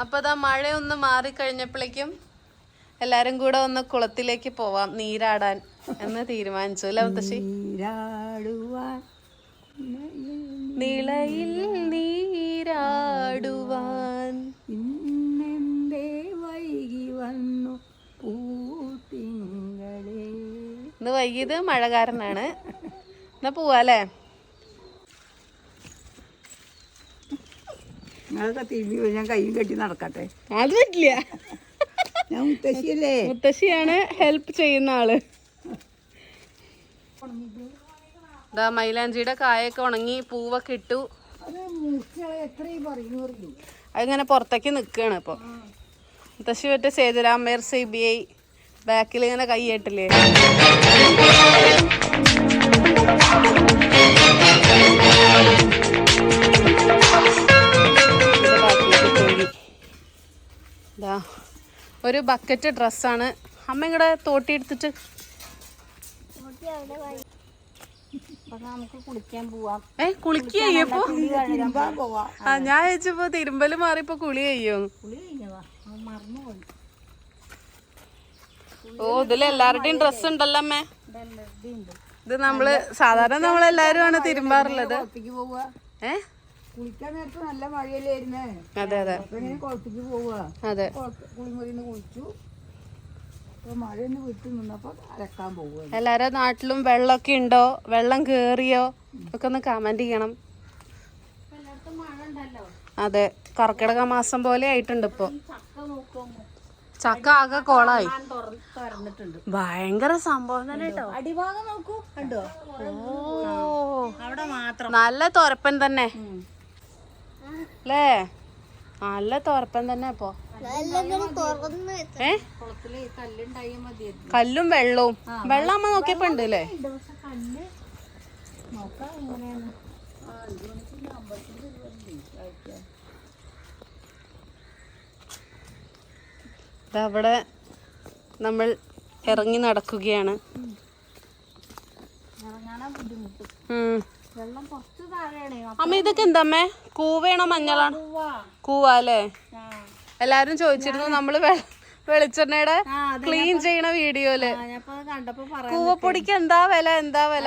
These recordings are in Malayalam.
അപ്പൊ അതാ മഴ ഒന്ന് മാറിക്കഴിഞ്ഞപ്പോഴേക്കും എല്ലാരും കൂടെ ഒന്ന് കുളത്തിലേക്ക് പോവാം നീരാടാൻ എന്ന് തീരുമാനിച്ചു. അല്ലേ മുത്തശ്ശി? നിളയിൽ നീരാടുവാൻ. ഇന്നെന്തേ വൈകി വന്നു പൂത്തിങ്കളേ. ഇന്ന് വൈകിയത് മഴ കാരണാണ് എന്നാ പോവാല്ലേ നിങ്ങളൊക്കെ തിരിഞ്ഞു പോയി ഞാൻ കൈയും കെട്ടി നടക്കട്ടെ. അത് പറ്റില്ല. ഞാൻ മുത്തശ്ശിയല്ലേ? മുത്തശ്ശിയാണ് ഹെൽപ്പ് ചെയ്യുന്ന ആൾ. ദാ മൈലാഞ്ചിയുടെ കായൊക്കെ ഉണങ്ങി പൂവൊക്കെ ഇട്ടു. അതിങ്ങനെ പുറത്തേക്ക് നിൽക്കുകയാണ് ഇപ്പോൾ മുത്തശ്ശി മറ്റേ സേതുരാമയർ സി ബി ഐ ബാക്കിൽ ഇങ്ങനെ കൈയിട്ടില്ലേ ഇതിന്റെ ദാ ഒരു ബക്കറ്റ് ഡ്രസ്സാണ് അമ്മ ഇങ്ങടെ തോട്ടി എടുത്തിട്ട്. ഏ കുളിക്ക് കഴിയപ്പോ തിരുമ്പാൻ പോവാ. ആ ഞാൻ ചോദിച്ചപ്പോ തിരുമ്പൽ മാറിയപ്പോ കുളി മറന്നുപോയി ഓ ഇതിൽ എല്ലാവരുടെയും ഡ്രസ് ഉണ്ടല്ലോ അമ്മേ. ഇത് നമ്മൾ സാധാരണ നമ്മളെല്ലാരും ആണ് തിരുമ്പാറുള്ളത്. ഏഹ് കുളിക്കാൻ നേരത്തെ നല്ല മഴയല്ലായിരുന്നേ. അതെ അതെ. ഇങ്ങനെ കുളത്തേക്ക് പോവുക അതെ. കുളിമുറിന്ന് കുളിച്ചു. മഴയൊന്ന് വിട്ടു നിന്നപ്പോ അലക്കാൻ പോവുക എല്ലാരും നാട്ടിലും വെള്ളമൊക്കെ ഉണ്ടോ? വെള്ളം കേറിയോ? ഒക്കെ ഒന്ന് കമന്റ് ചെയ്യണം. അതെ കർക്കിടക മാസം പോലെ ആയിട്ടുണ്ട് ഇപ്പൊ. ചക്ക ആകെ കോളായി. ഭയങ്കര സംഭവം തന്നെ കേട്ടോ. അടിഭാഗം നോക്കൂ. കണ്ടോ? ഓ. അവിടെ മാത്രം. നല്ല തുറപ്പൻ തന്നെ. അല്ലേ നല്ല തോർപ്പൻ തന്നെ അപ്പോ കല്ലും വെള്ളവും. വെള്ളം അമ്മ നോക്കിയപ്പോ ഉണ്ട് അല്ലേ അവിടെ നമ്മൾ ഇറങ്ങി നടക്കുകയാണ്. ഇറങ്ങാനാ ബുദ്ധിമുട്ട്. ഉം. വെള്ളം കുറച്ച് താഴെയാണേ അമ്മ ഇതൊക്കെ എന്താമ്മേ കൂവയാണോ കൂവാല്ലേ കൂവ. അല്ലേ? എല്ലാരും ചോദിച്ചിരുന്നു നമ്മൾ വെളിച്ചെണ്ണയുടെ ക്ലീൻ ചെയ്യണ വീഡിയോയിൽ. കൂവപ്പൊടിക്ക് എന്താ വില എന്താ വില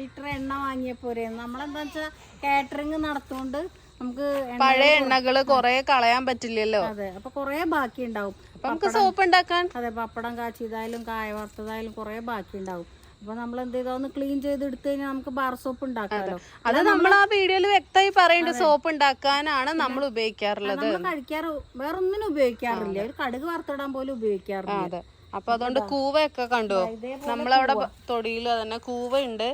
ലിറ്റർ എണ്ണ വാങ്ങിയ പോരെ? നമ്മളെന്താ വെച്ചാ കാറ്ററിംഗ് നടത്തുകൊണ്ട് നമുക്ക് പഴയ എണ്ണകൾ കൊറേ കളയാൻ പറ്റില്ലല്ലോ. അതെ അപ്പൊ കൊറേ ബാക്കി ഉണ്ടാവും നമുക്ക് സോപ്പ് ഉണ്ടാക്കാൻ. അതെ പപ്പടം കാച്ചിയതായാലും കായ വറുത്തതായാലും കൊറേ ബാക്കി ഉണ്ടാവും അപ്പൊ നമ്മൾ എന്ത് ചെയ്താ? ഒന്ന് ക്ലീൻ ചെയ്ത് എടുത്തു കഴിഞ്ഞാൽ നമുക്ക് ബാർ സോപ്പ് ഉണ്ടാക്കാമല്ലോ അത്. നമ്മൾ ആ വീഡിയോയിൽ വ്യക്തമായി പറയേണ്ട സോപ്പ് ഉണ്ടാക്കാനാണ് നമ്മൾ ഉപയോഗിക്കാറുള്ളത്. നമ്മൾ കഴിക്കാറ് വേറൊന്നിനും ഉപയോഗിക്കാറില്ല. ഒരു കടുക് വറുത്തിടാൻ പോലും ഉപയോഗിക്കാറില്ല. അപ്പൊ അതുകൊണ്ട് കൂവയൊക്കെ കണ്ടു? നമ്മളവിടെ തൊടിയിൽ തന്നെ കൂവയുണ്ട്. കൂവ ഉണ്ട്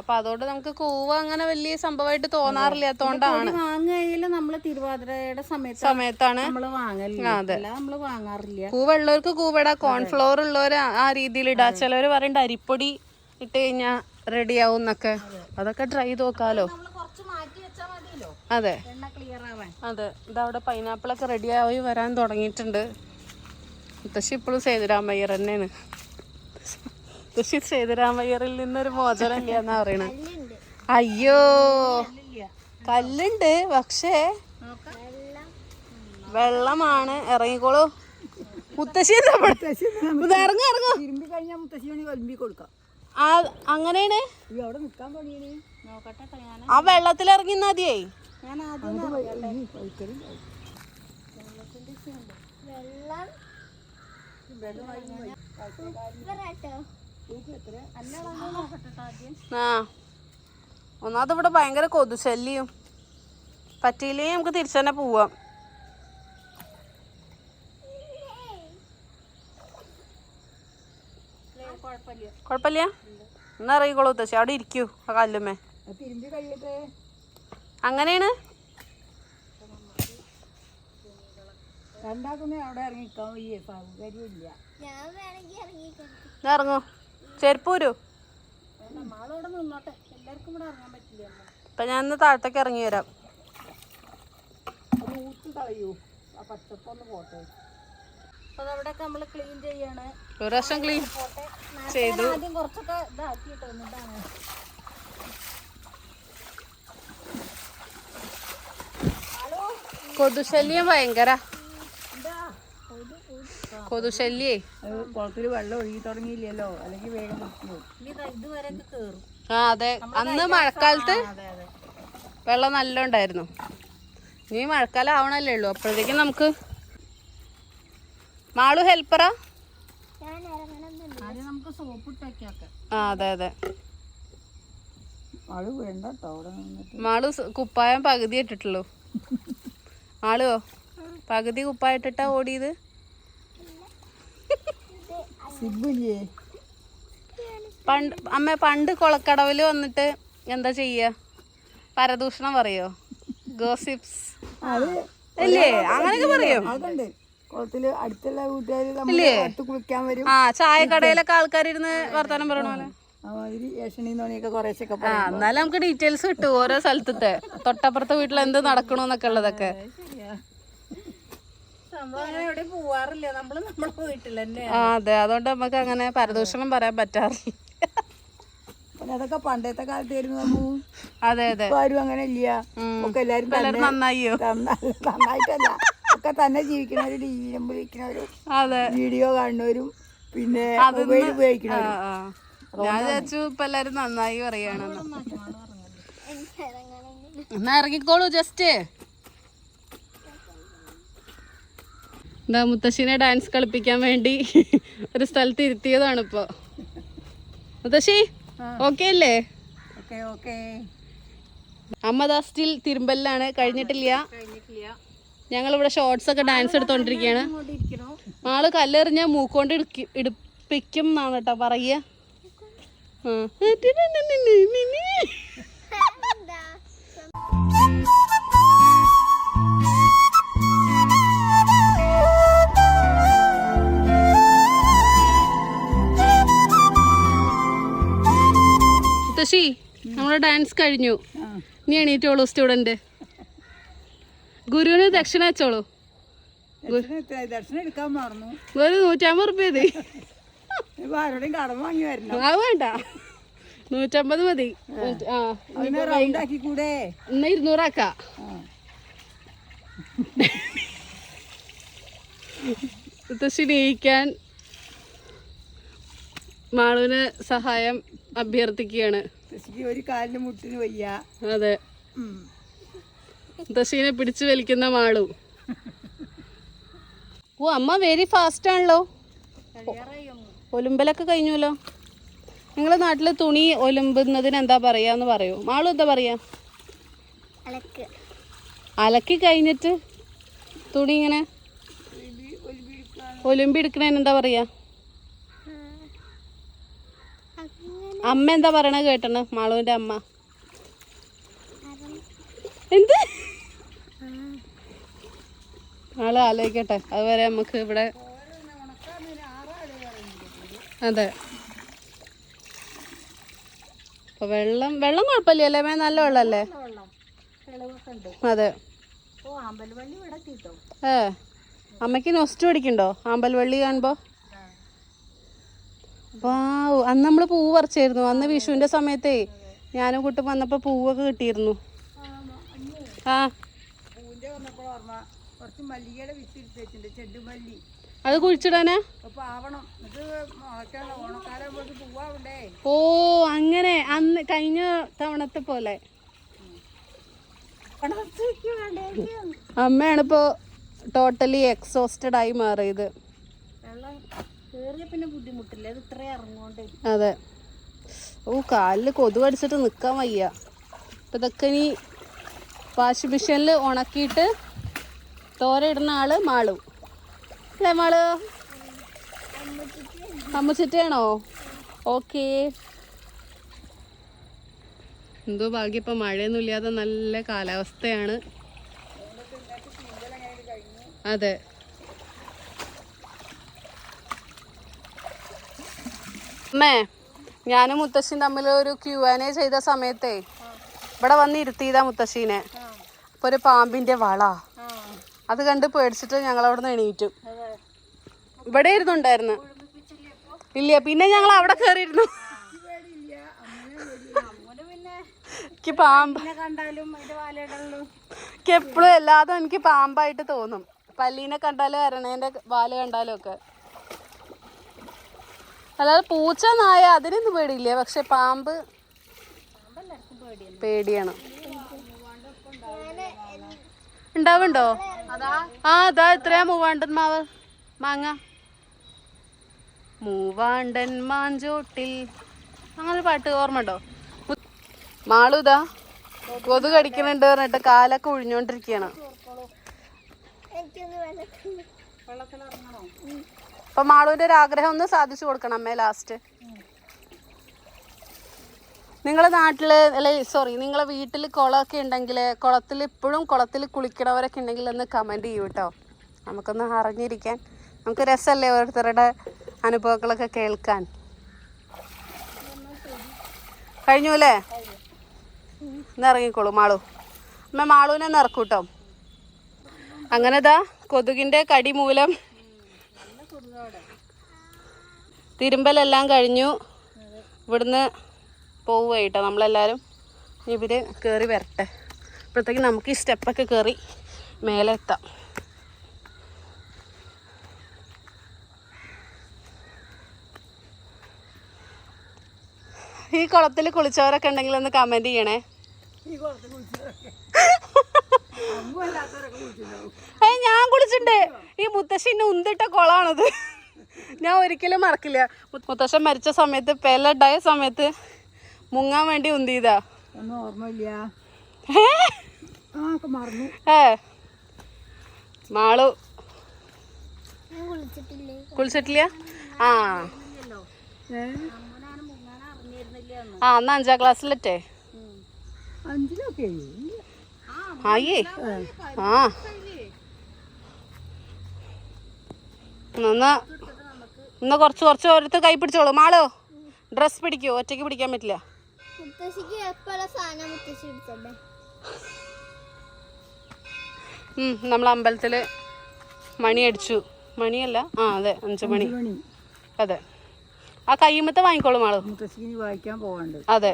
അപ്പൊ അതുകൊണ്ട് നമുക്ക് കൂവ അങ്ങനെ വലിയ സംഭവമായിട്ട് തോന്നാറില്ലാത്തോണ്ടാണ്. വാങ്ങുകയിൽ നമ്മൾ തിരുവാതിരയുടെ സമയത്ത് സമയത്താണ്. നമ്മൾ വാങ്ങാറില്ല. കൂവ ഉള്ളവർക്ക് കൂവട കോൺഫ്ലോർ ഉള്ളവർ ആ രീതിയിൽ ഇടാ ചിലവര് പറയണ്ട അരിപ്പൊടി ഇട്ട് കഴിഞ്ഞാ റെഡി ആവും എന്നൊക്കെ അതൊക്കെ ട്രൈ ചെയ്ത് നോക്കാലോ. നമ്മൾ കുറച്ച് മാറ്റി വെച്ചാൽ മതിയല്ലോ. അതെ. എണ്ണ ക്ലിയർ ആവാൻ. അതെ. ഇതവിടെ പൈനാപ്പിൾ ഒക്കെ റെഡി ആയി വരാൻ തുടങ്ങിയിട്ടുണ്ട്. മുത്തശ്ശി ഇപ്പോഴും സേതുരാമയ്യർ തന്നെയാണ്. മുത്തശ്ശി സേതുരാമയ്യറിൽ നിന്നൊരു മോചനം ഇല്ല എന്നാ പറയണ അയ്യോ. കല്ലുണ്ട്. പക്ഷേ വെള്ളമാണ്. ഇറങ്ങിക്കോളൂ. മുത്തശ്ശി എന്താ ഇറങ്ങ് ഇറങ്ങ്. തിരുമ്പി കഴിഞ്ഞാൽ മുത്തശ്ശി കൊടുക്കാം. ആ അങ്ങനെയാണ്? ആ വെള്ളത്തിൽ ഇറങ്ങി ആദ്യം ആ. ഒന്നാമത് ഇവിടെ ഭയങ്കര കൊതുശല്യം. പറ്റിയില്ലേ നമുക്ക് തിരിച്ചു തന്നെ പോവാം. കുഴപ്പമില്ല. എന്നാ ഇറങ്ങിക്കോളൂ തശ്ശി അവിടെ ഇരിക്കൂ ആ കല്ലുമ്മേ അങ്ങനെയാണ്? ഇറങ്ങൂ. ചെരുപ്പ് വരൂ നമ്മളവിടെ നിന്നോട്ടെ. എല്ലാവർക്കും ഇവിടെ പറ്റില്ല ഇപ്പൊ ഞാൻ ഇന്ന് താഴത്തേക്ക് ഇറങ്ങി വരാം. കളയൂ. ആ പച്ചപ്പൊന്ന് പോട്ടെ. അവിടെയൊക്കെ നമ്മൾ ക്ലീൻ ചെയ്യാണ്. ഒരു പ്രാവശ്യം ക്ലീൻ ചെയ്തു. ആദ്യം കുറച്ചൊക്കെ ഇതാക്കിയിട്ട് വന്നിട്ടാണ്. കൊതുശല്യം ഭയങ്കര. കൊതുശല്യേ. കുളത്തിൽ വെള്ളം ഒഴുകി തുടങ്ങിയില്ലല്ലോ. അല്ലെങ്കിൽ വേഗം കേറും. ആ അതെ. അന്ന് മഴക്കാലത്ത് അതെ അതെ. വെള്ളം നല്ല ഉണ്ടായിരുന്നു. ഇനി മഴക്കാലം ആവണല്ലേ ഉള്ളൂ. അപ്പോഴത്തേക്കും നമുക്ക് മാളു ഹെൽപ്പറാ? ആദ്യം നമുക്ക് സോപ്പ് ഇട്ടേക്കൊക്കെ ആ അതെ അതെ. മാളു കുപ്പായം പകുതി ഇട്ടിട്ടുള്ളൂ. മാളുവോ പകുതി കുപ്പായം ഇട്ടിട്ടാ ഓടിയത് പണ്ട് അമ്മ പണ്ട് കൊളക്കടവിൽ വന്നിട്ട് എന്താ ചെയ്യ? പരദൂഷണം പറയോ? ഗോസിപ്സ്. അല്ലേ അങ്ങനെയൊക്കെ പറയോ? അതുണ്ട്. കുളത്തിൽ അടുത്തുള്ള വീട്ടുകാര് നമ്മൾ അടുത്ത് കുളിക്കാൻ വരും. ആ ചായക്കടയിലൊക്കെ ആൾക്കാരിരുന്ന് വർത്താനം പറയണ പോലെ മാതിരി ഏഷണി നോണിയൊക്കെ കുറേശ്ശൊക്കെ ആ എന്നാലും നമുക്ക് ഡീറ്റെയിൽസ് കിട്ടും ഓരോ സ്ഥലത്തെ തൊട്ടപ്പുറത്തെ വീട്ടിൽ എന്ത് നടക്കണോന്നൊക്കെ ഉള്ളതൊക്കെ. പോവാറില്ല. നമ്മൾ നമ്മളെ വീട്ടിൽ തന്നെ ആ അതെ. അതുകൊണ്ട് നമുക്ക് അങ്ങനെ പരദൂഷണം പറയാൻ പറ്റാറില്ല. പിന്നെ അതൊക്കെ പണ്ടത്തെ കാലത്ത് ആയിരുന്നു അതെ അതെ. ആരും അങ്ങനെ ഇല്ല. ഒക്കെ എല്ലാരും നന്നായിട്ടല്ല. ഒക്കെ തന്നെ ജീവിക്കുന്നവരും ടി വി ഉപയോഗിക്കുന്നവരും അതെ. വീഡിയോ കാണുന്നവരും പിന്നെ മൊബൈൽ ഉപയോഗിക്കുന്നവരും. ഞാൻ വിചാരിച്ചു ഇപ്പൊ എല്ലാരും നന്നായി പറയാണ്. എന്നാ ഇറങ്ങിക്കോളൂ ജസ്റ്റ് എന്താ മുത്തശ്ശിനെ ഡാൻസ് കളിപ്പിക്കാൻ വേണ്ടി ഒരു സ്ഥലത്ത് ഇരുത്തിയതാണ് ഇപ്പൊ. മുത്തശ്ശി ഓക്കെ അല്ലേ? അമ്മദാസ്റ്റിൽ അമ്മ ദാ സ്റ്റിൽ തിരുമ്പലിലാണ് കഴിഞ്ഞിട്ടില്ല. ഞങ്ങളിവിടെ ഷോർട്സ് ഒക്കെ ഡാൻസ് എടുത്തോണ്ടിരിക്കുകയാണ് ഇരിക്കണോ ആൾ കല്ലെറിഞ്ഞ മൂക്കൊണ്ട് ഇടുക്കി ഇടിപ്പിക്കും എന്നാണ് കേട്ടോ പറയുക. ശി നമ്മുടെ ഡാൻസ് കഴിഞ്ഞു. നീ എണീറ്റോളൂ സ്റ്റുഡന്റ് ഗുരുവിന് ദക്ഷിണ വെച്ചോളൂ. എടുക്കാൻ മറന്നു. ഒരു നൂറ്റമ്പത് റുപ്യത് ആരോടെയും കടം വാങ്ങി വരണം അത് വേണ്ട. നൂറ്റമ്പത് മതി. ആ. ഇന്ന് ഇരുന്നൂറാക്ക സ്നേഹിക്കാൻ മുത്തശ്ശി നീക്കാൻ മാളുവിന് സഹായം അഭ്യർത്ഥിക്കുകയാണ്. ഒരു കാലിന് മുട്ടിന് വയ്യ. അതെ. മുത്തശ്ശീനെ പിടിച്ചു വലിക്കുന്ന മാളു. ഓ അമ്മ വെരി ഫാസ്റ്റ് ആണല്ലോ. ഒലുമ്പലൊക്കെ കഴിഞ്ഞല്ലോ നിങ്ങളെ നാട്ടിൽ തുണി ഒലുമ്പുന്നതിന് എന്താ പറയാന്ന് പറയൂ. മാളു എന്താ പറയാ? അലക്കി. കഴിഞ്ഞിട്ട് തുണി ഇങ്ങനെ ഒലുമ്പി എടുക്കണേന് എന്താ പറയാ? അമ്മ എന്താ പറയണ കേട്ടണ്? മാളുവിന്റെ അമ്മ. എന്ത്? ആൾ ആലോചിക്കട്ടെ. അതുവരെ നമുക്ക് ഇവിടെ അതെ. അപ്പൊ വെള്ളം വെള്ളം കുഴപ്പമില്ലല്ലേ? മേ നല്ല വെള്ളല്ലേ? വെള്ളം തെളിവൊക്കെ അതെ. ഏ. അമ്മയ്ക്ക് നൊസ്റ്റ് പിടിക്കണ്ടോ ആമ്പൽവള്ളി കാണുമ്പോ? വാവ്. അന്ന് നമ്മൾ പൂവ് പറിച്ചായിരുന്നു. അന്ന് വിഷുവിന്റെ സമയത്തേ ഞാനും കുട്ടും വന്നപ്പോ പൂവൊക്കെ കിട്ടിയിരുന്നു. ആ. കുറച്ച് മല്ലികയുടെ വിത്ത് ചെണ്ടുമല്ലി. അത് കുഴിച്ചിടാനാ? ആവണം. ഓ അങ്ങനെ. അന്ന് കഴിഞ്ഞ തവണത്തെ പോലെ. അമ്മയാണ് ഇപ്പോ ടോട്ടലി എക്സോസ്റ്റഡ് ആയി മാറിയത്. അതെ. ഓ കാലിൽ കൊതു അടിച്ചിട്ട് നിൽക്കാൻ വയ്യ. ഇപ്പൊ ഇതൊക്കെ ഇനി വാഷിംഗ് മെഷീനിൽ ഉണക്കിയിട്ട് തോര ഇടുന്ന ആൾ മാളു. അല്ലേ മാളു? അമ്മച്ചിട്ടാണോ? ഓക്കേ. എന്തോ ഭാഗ്യം ഇപ്പം മഴയൊന്നും ഇല്ലാതെ നല്ല കാലാവസ്ഥയാണ്. അതെ. അമ്മേ ഞാനും മുത്തശ്ശിയും തമ്മിൽ ഒരു ക്യു ആൻ എ ചെയ്ത സമയത്തേ ഇവിടെ വന്ന് ഇരുത്തിയതാ മുത്തശ്ശീനെ. അപ്പൊ ഒരു പാമ്പിന്റെ വള. അത് കണ്ട് പേടിച്ചിട്ട് ഞങ്ങൾ അവിടെ നിന്ന് എണീറ്റു ഇവിടെ ഇരുന്നുണ്ടായിരുന്നു ഇല്ല പിന്നെ ഞങ്ങൾ അവിടെ കയറിയിരുന്നു എനിക്ക് പാമ്പ്. എനിക്ക് എപ്പോഴും എല്ലാതും എനിക്ക് പാമ്പായിട്ട് തോന്നും. പല്ലീനെ കണ്ടാലും അരണേന്റെ വാൽ കണ്ടാലും ഒക്കെ. അല്ലാതെ പൂച്ച നായ അതിനൊന്നും പേടിയില്ല. പക്ഷെ പാമ്പ് പേടിയാണ്. ഉണ്ടാവുണ്ടോ? ആ അതാ എത്രയാ മൂവാണ്ടൻ മാവ്? മാങ്ങ. മൂവാണ്ടൻ മാഞ്ചോട്ടിൽ. അങ്ങനെ പാട്ട് ഓർമ്മ ഉണ്ടോ മാളു ഇതാ കൊതു കടിക്കണുണ്ട് പറഞ്ഞിട്ട് കാലൊക്കെ ഒഴിഞ്ഞോണ്ടിരിക്കുകയാണ് അപ്പൊ മാളുവിന്റെ ഒരു ആഗ്രഹം ഒന്ന് സാധിച്ചു കൊടുക്കണം അമ്മേ ലാസ്റ്റ്. നിങ്ങളെ നാട്ടിൽ അല്ലെ സോറി നിങ്ങളെ വീട്ടിൽ കുളമൊക്കെ ഉണ്ടെങ്കിൽ കുളത്തിൽ ഇപ്പോഴും കുളത്തിൽ കുളിക്കണവരൊക്കെ ഉണ്ടെങ്കിൽ ഒന്ന് കമന്റ് ചെയ്യൂ കേട്ടോ നമുക്കൊന്ന് അറിഞ്ഞിരിക്കാൻ. നമുക്ക് രസമല്ലേ ഓരോരുത്തരുടെ അനുഭവങ്ങളൊക്കെ കേൾക്കാൻ. കഴിഞ്ഞു അല്ലേ? ഇന്ന് ഇറങ്ങിക്കോളൂ മാളു. അമ്മ മാളുവിനെ ഒന്ന് ഇറക്കും കേട്ടോ അങ്ങനെ ഇതാ കൊതുകിന്റെ കടി മൂലം തിരുമ്പലെല്ലാം കഴിഞ്ഞു. ഇവിടുന്ന് പോവുക കേട്ടോ നമ്മളെല്ലാവരും ഇവർ കയറി വരട്ടെ. അപ്പോഴത്തേക്ക് നമുക്ക് ഈ സ്റ്റെപ്പൊക്കെ കയറി മേലെ എത്താം ഈ കുളത്തിൽ കുളിച്ചവരൊക്കെ ഉണ്ടെങ്കിൽ ഒന്ന് കമന്റ് ചെയ്യണേ. ഏ ഞാൻ കുളിച്ചിട്ടുണ്ട്. ഈ മുത്തശ്ശിന്റെ ഉന്തിട്ട കുളമാണത്. ഞാൻ ഒരിക്കലും മറക്കില്ല. മുത്തശ്ശൻ മരിച്ച സമയത്ത് പെലഡായ സമയത്ത് മുങ്ങാൻ വേണ്ടി ഉന്തിയതാ. ഒന്നും ഓർമ്മയില്ല. മറന്നു. ഏ? മാളു. കുളിച്ചിട്ടില്ല? ആ. ആ എന്നാ അഞ്ചാം ക്ലാസ്സിലെറ്റേ അഞ്ചിലൊക്കെ ആയേ. ആ എന്നാ ഇന്ന് കുറച്ച് കുറച്ച് ഓരോരുത്തർ കൈ പിടിച്ചോളൂ. മാളോ ഡ്രസ് പിടിക്കോ. ഒറ്റയ്ക്ക് പിടിക്കാൻ പറ്റില്ല. മുത്തശ്ശിക്ക് സാധനം മുത്തശ്ശി നമ്മൾ അമ്പലത്തിൽ മണി അടിച്ചു. മണിയല്ല? ആ അതെ അഞ്ചു മണി. അതെ. ആ കയ്യുമ്പത്തെ വാങ്ങിക്കോളും ആൾ. മുത്തശ്ശിക്ക് വായിക്കാൻ പോകാണ്ട് അതെ.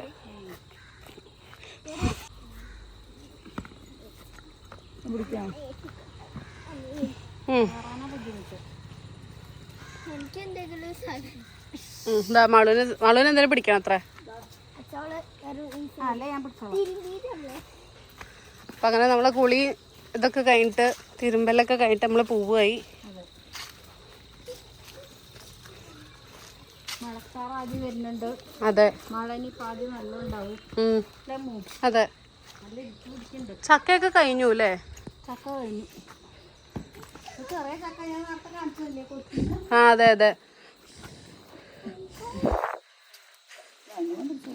മാളുവിന് മാളുവിന് എന്തെങ്കിലും പിടിക്കണം അത്ര അപ്പം അങ്ങനെ നമ്മളെ കുളി ഇതൊക്കെ കഴിഞ്ഞിട്ട് തിരുമ്പലൊക്കെ കഴിഞ്ഞിട്ട് നമ്മൾ ആദ്യം വരുന്നുണ്ട്. അതെ. അതെ. ചക്കയൊക്കെ കഴിഞ്ഞു അല്ലേ? ചക്ക കഴിഞ്ഞു. ആ അതെ അതെ. Áo nữ cho.